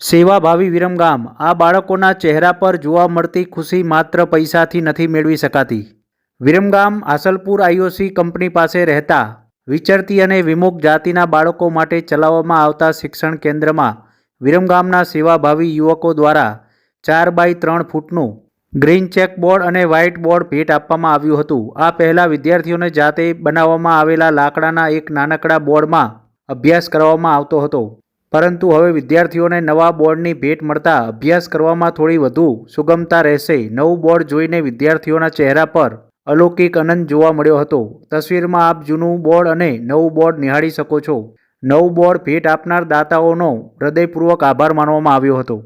સેવાભાવી વિરમગામ. આ બાળકોના ચહેરા પર જોવા મળતી ખુશી માત્ર પૈસાથી નથી મેળવી શકાતી. વિરમગામ આસલપુર આઈઓસી કંપની પાસે રહેતા વિચરતી અને વિમુખ જાતિના બાળકો માટે ચલાવવામાં આવતા શિક્ષણ કેન્દ્રમાં વિરમગામના સેવાભાવી યુવકો દ્વારા ચાર બાય ત્રણ ફૂટનું ગ્રીન ચેક બોર્ડ અને વ્હાઇટ બોર્ડ ભેટ આપવામાં આવ્યું હતું. આ પહેલાં વિદ્યાર્થીઓને જાતે બનાવવામાં આવેલા લાકડાના એક નાનકડા બોર્ડમાં અભ્યાસ કરવામાં આવતો હતો. પરંતુ હવે વિદ્યાર્થીઓને નવા બોર્ડની ભેટ મળતા અભ્યાસ કરવામાં થોડી વધુ સુગમતા રહેશે. નવું બોર્ડ જોઈને વિદ્યાર્થીઓના ચહેરા પર અલૌકિક આનંદ જોવા મળ્યો હતો. તસવીરમાં આપ જૂનું બોર્ડ અને નવું બોર્ડ નિહાળી શકો છો. નવું બોર્ડ ભેટ આપનાર દાતાઓનો હૃદયપૂર્વક આભાર માનવામાં આવ્યો હતો.